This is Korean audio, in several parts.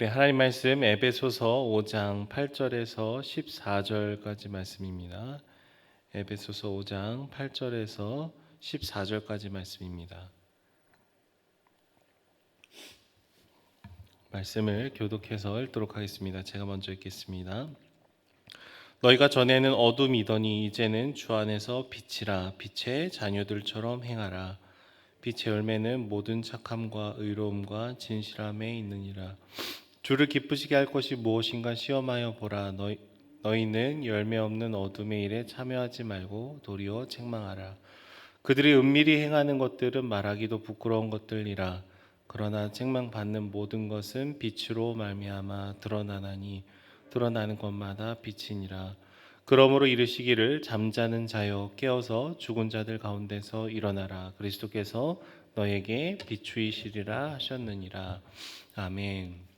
우리 하나님 말씀 에베소서 5장 8절에서 14절까지 말씀입니다. 에베소서 5장 8절에서 14절까지 말씀입니다. 말씀을 교독해서 읽도록 하겠습니다. 제가 먼저 읽겠습니다. 너희가 전에는 어둠이더니 이제는 주 안에서 빛이라 빛의 자녀들처럼 행하라. 빛의 열매는 모든 착함과 의로움과 진실함에 있느니라. 주를 기쁘시게 할 것이 무엇인가 시험하여 보라. 너희, 너희는 열매 없는 어둠의 일에 참여하지 말고 도리어 책망하라. 그들이 은밀히 행하는 것들은 말하기도 부끄러운 것들이라. 그러나 책망받는 모든 것은 빛으로 말미암아 드러나나니 드러나는 것마다 빛이니라. 그러므로 이르시기를 잠자는 자여 깨어서 죽은 자들 가운데서 일어나라. 그리스도께서 너에게 비추이시리라 하셨느니라. 아멘.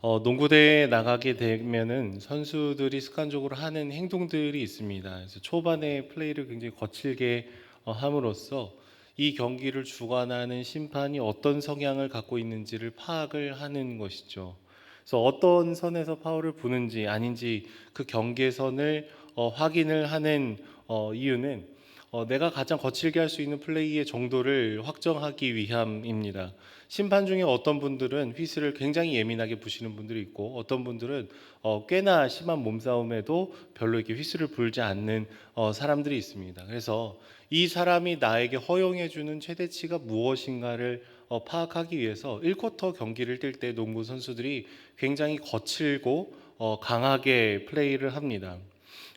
어, 농구대에 나가게 되면은 선수들이 습관적으로 하는 행동들이 있습니다. 그래서 초반에 플레이를 굉장히 거칠게 어, 함으로써 이 경기를 주관하는 심판이 어떤 성향을 갖고 있는지를 파악을 하는 것이죠. 그래서 어떤 선에서 파울을 부는지 아닌지 그 경계선을 어, 확인을 하는 어, 이유는 어, 내가 가장 거칠게 할 수 있는 플레이의 정도를 확정하기 위함입니다. 심판 중에 어떤 분들은 휘슬을 굉장히 예민하게 부시는 분들이 있고 어떤 분들은 어, 꽤나 심한 몸싸움에도 별로 이렇게 휘슬을 불지 않는 어, 사람들이 있습니다. 그래서 이 사람이 나에게 허용해 주는 최대치가 무엇인가를 어, 파악하기 위해서 1쿼터 경기를 뛸 때 농구 선수들이 굉장히 거칠고 어, 강하게 플레이를 합니다.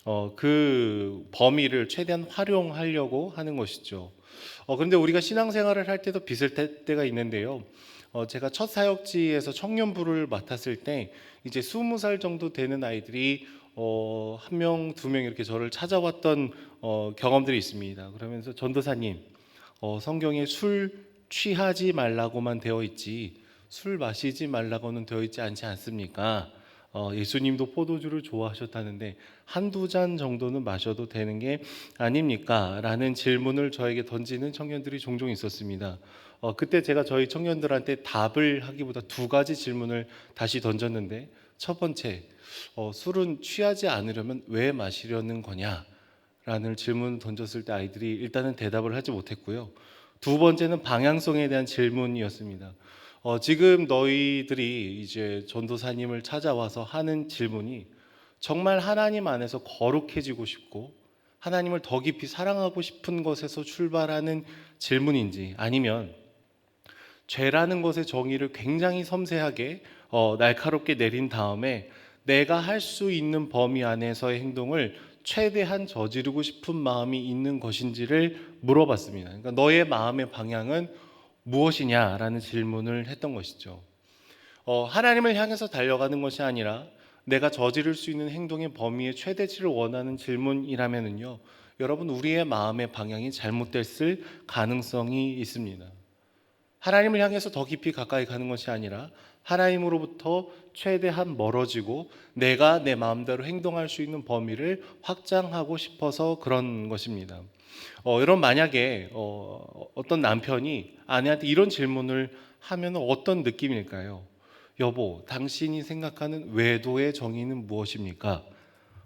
어, 그 범위를 최대한 활용하려고 하는 것이죠. 어, 그런데 우리가 신앙생활을 할 때도 비슷할 때가 있는데요. 어, 제가 첫 사역지에서 청년부를 맡았을 때 이제 스무 살 정도 되는 아이들이 어, 한 명, 두 명 이렇게 저를 찾아왔던 어, 경험들이 있습니다. 그러면서 전도사님, 어, 성경에 술 취하지 말라고만 되어 있지 술 마시지 말라고는 되어 있지 않지 않습니까? 어, 예수님도 포도주를 좋아하셨다는데 한두 잔 정도는 마셔도 되는 게 아닙니까? 라는 질문을 저에게 던지는 청년들이 종종 있었습니다. 어, 그때 제가 저희 청년들한테 답을 하기보다 두 가지 질문을 다시 던졌는데 첫 번째, 어, 술은 취하지 않으려면 왜 마시려는 거냐? 라는 질문을 던졌을 때 아이들이 일단은 대답을 하지 못했고요. 두 번째는 방향성에 대한 질문이었습니다. 어, 지금 너희들이 이제 전도사님을 찾아와서 하는 질문이 정말 하나님 안에서 거룩해지고 싶고 하나님을 더 깊이 사랑하고 싶은 것에서 출발하는 질문인지 아니면 죄라는 것의 정의를 굉장히 섬세하게 어, 날카롭게 내린 다음에 내가 할 수 있는 범위 안에서의 행동을 최대한 저지르고 싶은 마음이 있는 것인지를 물어봤습니다. 그러니까 너의 마음의 방향은 무엇이냐라는 질문을 했던 것이죠. 어, 하나님을 향해서 달려가는 것이 아니라 내가 저지를 수 있는 행동의 범위의 최대치를 원하는 질문이라면은요, 여러분 우리의 마음의 방향이 잘못됐을 가능성이 있습니다. 하나님을 향해서 더 깊이 가까이 가는 것이 아니라 하나님으로부터 최대한 멀어지고 내가 내 마음대로 행동할 수 있는 범위를 확장하고 싶어서 그런 것입니다. 어, 여러분 만약에 어, 어떤 남편이 아내한테 이런 질문을 하면 어떤 느낌일까요? 여보, 당신이 생각하는 외도의 정의는 무엇입니까?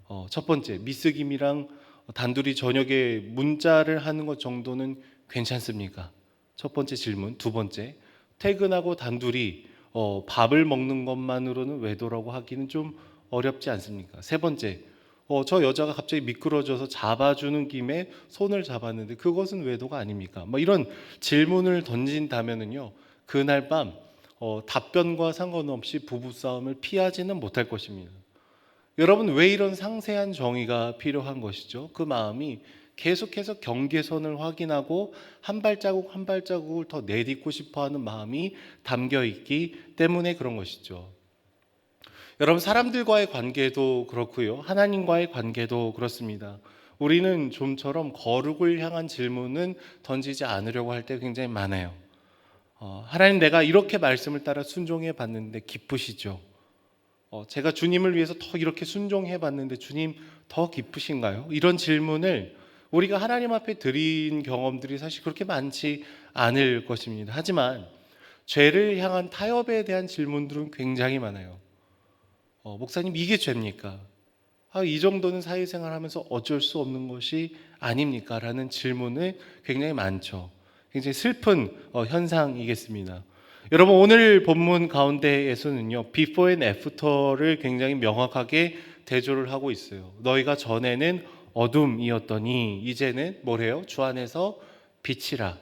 어, 첫 번째, 미스김이랑 단둘이 저녁에 문자를 하는 것 정도는 괜찮습니까? 첫 번째 질문. 두 번째, 퇴근하고 단둘이 어, 밥을 먹는 것만으로는 외도라고 하기는 좀 어렵지 않습니까? 세 번째, 어, 저 여자가 갑자기 미끄러져서 잡아주는 김에 손을 잡았는데 그것은 외도가 아닙니까? 뭐 이런 질문을 던진다면은요, 그날 밤 어, 답변과 상관없이 부부 싸움을 피하지는 못할 것입니다. 여러분, 왜 이런 상세한 정의가 필요한 것이죠? 그 마음이 계속해서 경계선을 확인하고 한 발자국 한 발자국을 더 내딛고 싶어 하는 마음이 담겨 있기 때문에 그런 것이죠. 여러분, 사람들과의 관계도 그렇고요. 하나님과의 관계도 그렇습니다. 우리는 좀처럼 거룩을 향한 질문은 던지지 않으려고 할 때 굉장히 많아요. 어, 하나님 내가 이렇게 말씀을 따라 순종해 봤는데 기쁘시죠? 어, 제가 주님을 위해서 더 이렇게 순종해 봤는데 주님 더 기쁘신가요? 이런 질문을 우리가 하나님 앞에 드린 경험들이 사실 그렇게 많지 않을 것입니다. 하지만 죄를 향한 타협에 대한 질문들은 굉장히 많아요. 어, 목사님 이게 죄입니까? 아, 이 정도는 사회생활하면서 어쩔 수 없는 것이 아닙니까? 라는 질문을 굉장히 많죠. 굉장히 슬픈 어, 현상이겠습니다. 여러분 오늘 본문 가운데에서는요 before and after를 굉장히 명확하게 대조를 하고 있어요. 너희가 전에는 어둠이었더니 이제는 뭐래요? 주 안에서 빛이라.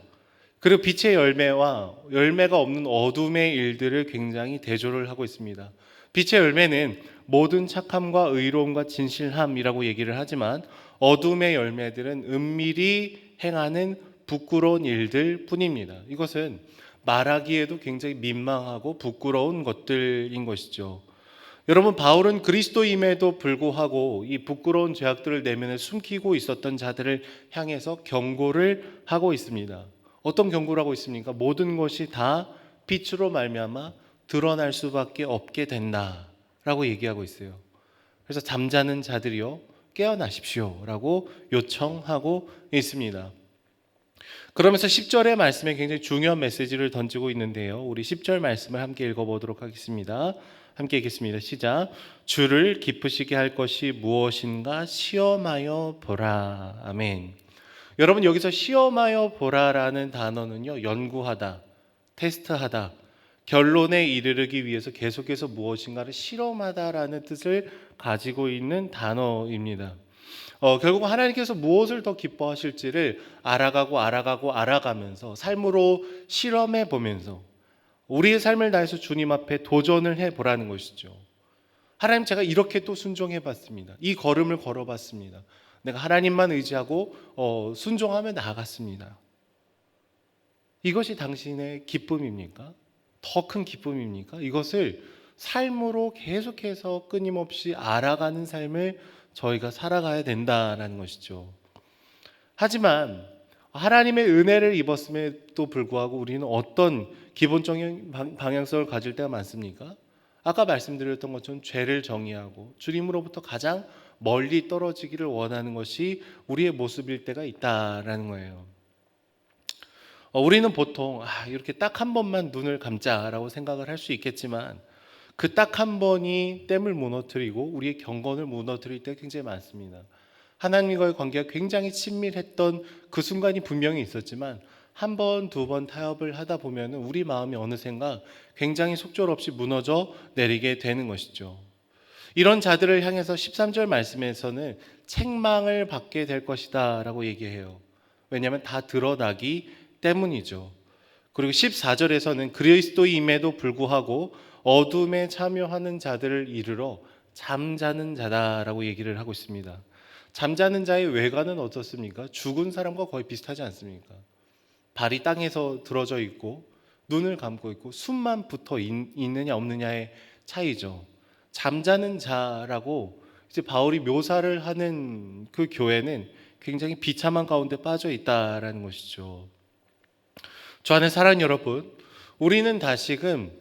그리고 빛의 열매와 열매가 없는 어둠의 일들을 굉장히 대조를 하고 있습니다. 빛의 열매는 모든 착함과 의로움과 진실함이라고 얘기를 하지만 어둠의 열매들은 은밀히 행하는 부끄러운 일들 뿐입니다. 이것은 말하기에도 굉장히 민망하고 부끄러운 것들인 것이죠. 여러분 바울은 그리스도임에도 불구하고 이 부끄러운 죄악들을 내면에 숨기고 있었던 자들을 향해서 경고를 하고 있습니다. 어떤 경고를 하고 있습니까? 모든 것이 다 빛으로 말미암아 드러날 수밖에 없게 된다라고 얘기하고 있어요. 그래서 잠자는 자들이요 깨어나십시오라고 요청하고 있습니다. 그러면서 10절의 말씀에 굉장히 중요한 메시지를 던지고 있는데요. 우리 10절 말씀을 함께 읽어보도록 하겠습니다. 함께 읽겠습니다. 시작. 주를 기쁘시게 할 것이 무엇인가 시험하여 보라. 아멘. 여러분 여기서 시험하여 보라라는 단어는요. 연구하다, 테스트하다, 결론에 이르르기 위해서 계속해서 무엇인가를 실험하다라는 뜻을 가지고 있는 단어입니다. 어, 결국 하나님께서 무엇을 더 기뻐하실지를 알아가고 알아가고 알아가면서 삶으로 실험해 보면서 우리의 삶을 다해서 주님 앞에 도전을 해 보라는 것이죠. 하나님 제가 이렇게 또 순종해 봤습니다. 이 걸음을 걸어 봤습니다. 내가 하나님만 의지하고 어, 순종하며 나아갔습니다. 이것이 당신의 기쁨입니까? 더 큰 기쁨입니까? 이것을 삶으로 계속해서 끊임없이 알아가는 삶을 저희가 살아가야 된다라는 것이죠. 하지만 하나님의 은혜를 입었음에도 불구하고 우리는 어떤 기본적인 방향성을 가질 때가 많습니까? 아까 말씀드렸던 것처럼 죄를 정의하고 주님으로부터 가장 멀리 떨어지기를 원하는 것이 우리의 모습일 때가 있다라는 거예요. 어, 우리는 보통 아, 이렇게 딱 한 번만 눈을 감자라고 생각을 할 수 있겠지만 그 딱 한 번이 댐을 무너뜨리고 우리의 경건을 무너뜨릴 때 굉장히 많습니다. 하나님과의 관계가 굉장히 친밀했던 그 순간이 분명히 있었지만 한 번, 두 번 타협을 하다 보면 우리 마음이 어느샌가 굉장히 속절없이 무너져 내리게 되는 것이죠. 이런 자들을 향해서 13절 말씀에서는 책망을 받게 될 것이다 라고 얘기해요. 왜냐하면 다 드러나기 때문이죠. 그리고 14절에서는 그리스도임에도 불구하고 어둠에 참여하는 자들을 이르러 잠자는 자다라고 얘기를 하고 있습니다. 잠자는 자의 외관은 어떻습니까? 죽은 사람과 거의 비슷하지 않습니까? 발이 땅에서 들어져 있고 눈을 감고 있고 숨만 붙어 있느냐 없느냐의 차이죠. 잠자는 자라고 이제 바울이 묘사를 하는 그 교회는 굉장히 비참한 가운데 빠져 있다라는 것이죠. 저 안에 사랑 여러분, 우리는 다시금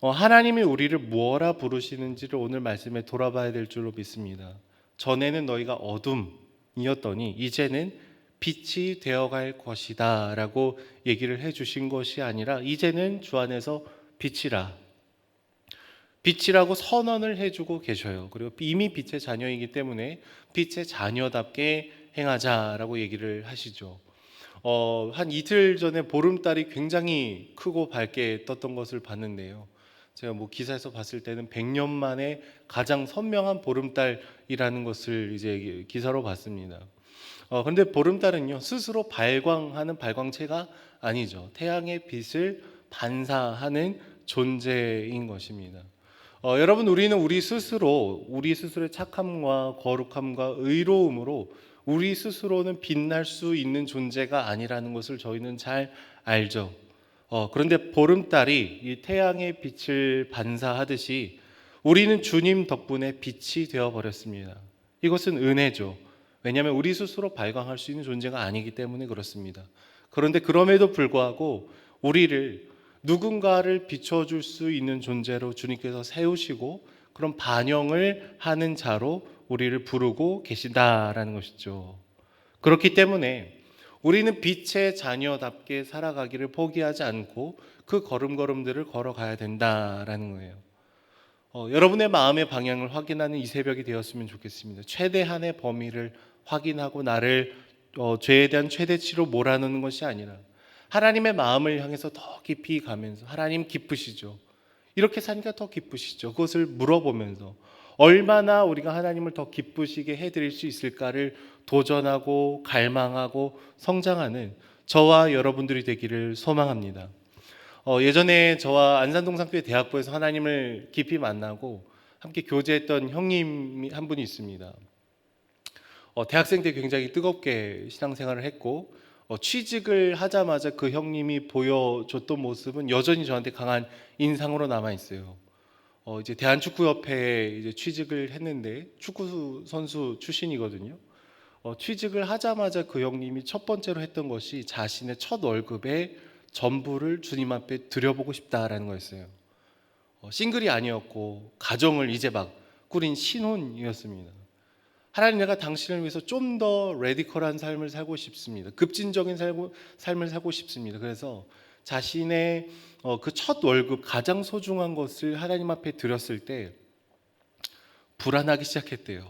어, 하나님이 우리를 무엇라 부르시는지를 오늘 말씀에 돌아봐야 될 줄로 믿습니다. 전에는 너희가 어둠이었더니 이제는 빛이 되어갈 것이다 라고 얘기를 해주신 것이 아니라 이제는 주 안에서 빛이라 빛이라고 선언을 해주고 계셔요. 그리고 이미 빛의 자녀이기 때문에 빛의 자녀답게 행하자라고 얘기를 하시죠. 어, 한 이틀 전에 보름달이 굉장히 크고 밝게 떴던 것을 봤는데요. 제가 뭐 기사에서 봤을 때는 100년 만에 가장 선명한 보름달이라는 것을 이제 기사로 봤습니다. 어, 그런데 보름달은요 스스로 발광하는 발광체가 아니죠. 태양의 빛을 반사하는 존재인 것입니다. 어, 여러분 우리는 우리 스스로 우리 스스로의 착함과 거룩함과 의로움으로 우리 스스로는 빛날 수 있는 존재가 아니라는 것을 저희는 잘 알죠. 어, 그런데 보름달이 이 태양의 빛을 반사하듯이 우리는 주님 덕분에 빛이 되어 버렸습니다. 이것은 은혜죠. 왜냐하면 우리 스스로 발광할 수 있는 존재가 아니기 때문에 그렇습니다. 그런데 그럼에도 불구하고 우리를 누군가를 비춰줄 수 있는 존재로 주님께서 세우시고 그런 반영을 하는 자로 우리를 부르고 계신다라는 것이죠. 그렇기 때문에 우리는 빛의 자녀답게 살아가기를 포기하지 않고 그 걸음걸음들을 걸어가야 된다라는 거예요. 어, 여러분의 마음의 방향을 확인하는 이 새벽이 되었으면 좋겠습니다. 최대한의 범위를 확인하고 나를 어, 죄에 대한 최대치로 몰아넣는 것이 아니라 하나님의 마음을 향해서 더 깊이 가면서 하나님 기쁘시죠. 이렇게 사니까 더 기쁘시죠. 그것을 물어보면서 얼마나 우리가 하나님을 더 기쁘시게 해드릴 수 있을까를 도전하고 갈망하고 성장하는 저와 여러분들이 되기를 소망합니다. 어, 예전에 저와 안산동상교회 대학부에서 하나님을 깊이 만나고 함께 교제했던 형님이 한 분이 있습니다. 어, 대학생 때 굉장히 뜨겁게 신앙생활을 했고 어, 취직을 하자마자 그 형님이 보여줬던 모습은 여전히 저한테 강한 인상으로 남아 있어요. 어, 이제 대한축구협회에 이제 취직을 했는데 축구 선수 출신이거든요. 어, 취직을 하자마자 그 형님이 첫 번째로 했던 것이 자신의 첫 월급에 전부를 주님 앞에 드려보고 싶다라는 거였어요. 어, 싱글이 아니었고 가정을 이제 막 꾸린 신혼이었습니다. 하나님 내가 당신을 위해서 좀 더 레디컬한 삶을 살고 싶습니다. 급진적인 삶을 살고 싶습니다. 그래서 자신의 어, 그첫 월급 가장 소중한 것을 하나님 앞에 드렸을 때 불안하기 시작했대요.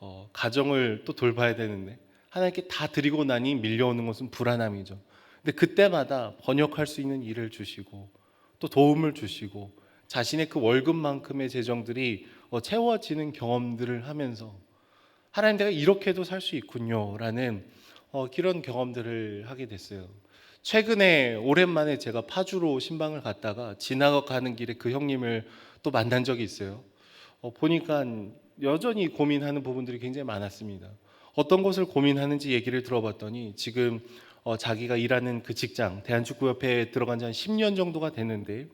어, 가정을 또 돌봐야 되는데 하나님께 다 드리고 나니 밀려오는 것은 불안함이죠. 근데 그때마다 번역할 수 있는 일을 주시고 또 도움을 주시고 자신의 그 월급만큼의 재정들이 어, 채워지는 경험들을 하면서 하나님 내가 이렇게도 살 수 있군요라는 어, 그런 경험들을 하게 됐어요. 최근에 오랜만에 제가 파주로 신방을 갔다가 지나가는 길에 그 형님을 또 만난 적이 있어요. 어, 보니까 여전히 고민하는 부분들이 굉장히 많았습니다. 어떤 것을 고민하는지 얘기를 들어봤더니 지금 어, 자기가 일하는 그 직장 대한축구협회에 들어간 지 한 10년 정도가 됐는데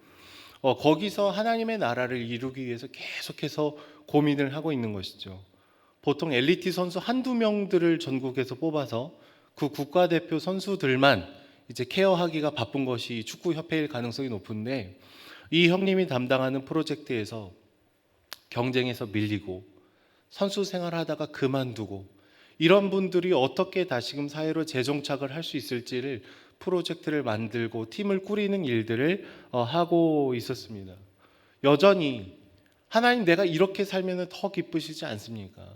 어, 거기서 하나님의 나라를 이루기 위해서 계속해서 고민을 하고 있는 것이죠. 보통 엘리트 선수 한두 명들을 전국에서 뽑아서 그 국가대표 선수들만 이제 케어하기가 바쁜 것이 축구협회일 가능성이 높은데 이 형님이 담당하는 프로젝트에서 경쟁에서 밀리고 선수 생활하다가 그만두고 이런 분들이 어떻게 다시금 사회로 재정착을 할 수 있을지를 프로젝트를 만들고 팀을 꾸리는 일들을 어, 하고 있었습니다. 여전히 하나님 내가 이렇게 살면 더 기쁘시지 않습니까?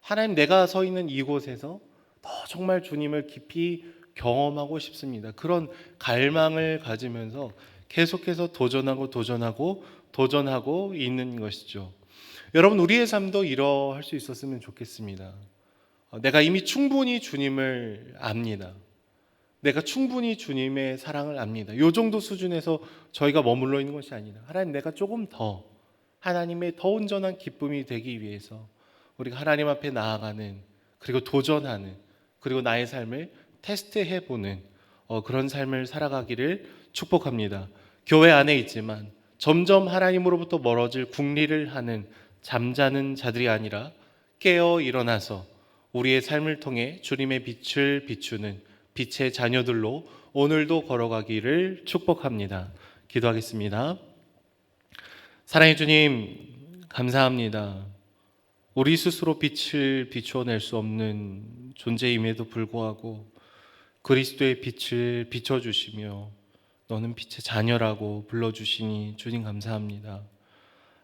하나님 내가 서 있는 이곳에서 더 정말 주님을 깊이 경험하고 싶습니다. 그런 갈망을 가지면서 계속해서 도전하고 도전하고 도전하고 있는 것이죠. 여러분 우리의 삶도 이러할 수 있었으면 좋겠습니다. 어, 내가 이미 충분히 주님을 압니다. 내가 충분히 주님의 사랑을 압니다. 요 정도 수준에서 저희가 머물러 있는 것이 아니라 하나님 내가 조금 더 하나님의 더 온전한 기쁨이 되기 위해서 우리가 하나님 앞에 나아가는 그리고 도전하는 그리고 나의 삶을 테스트해 보는 어, 그런 삶을 살아가기를 축복합니다. 교회 안에 있지만 점점 하나님으로부터 멀어질 궁리를 하는 잠자는 자들이 아니라 깨어 일어나서 우리의 삶을 통해 주님의 빛을 비추는 빛의 자녀들로 오늘도 걸어가기를 축복합니다. 기도하겠습니다. 사랑의 주님, 감사합니다. 우리 스스로 빛을 비추어낼 수 없는 존재임에도 불구하고 그리스도의 빛을 비춰주시며 너는 빛의 자녀라고 불러주시니 주님 감사합니다.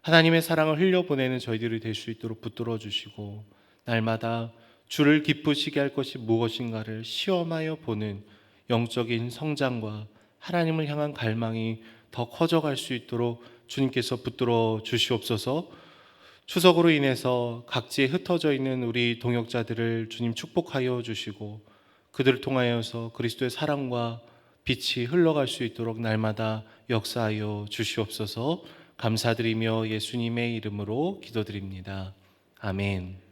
하나님의 사랑을 흘려보내는 저희들이 될 수 있도록 붙들어 주시고 날마다 주를 기쁘시게 할 것이 무엇인가를 시험하여 보는 영적인 성장과 하나님을 향한 갈망이 더 커져갈 수 있도록 주님께서 붙들어 주시옵소서. 추석으로 인해서 각지에 흩어져 있는 우리 동역자들을 주님 축복하여 주시고 그들을 통하여서 그리스도의 사랑과 빛이 흘러갈 수 있도록 날마다 역사하여 주시옵소서. 감사드리며 예수님의 이름으로 기도드립니다. 아멘.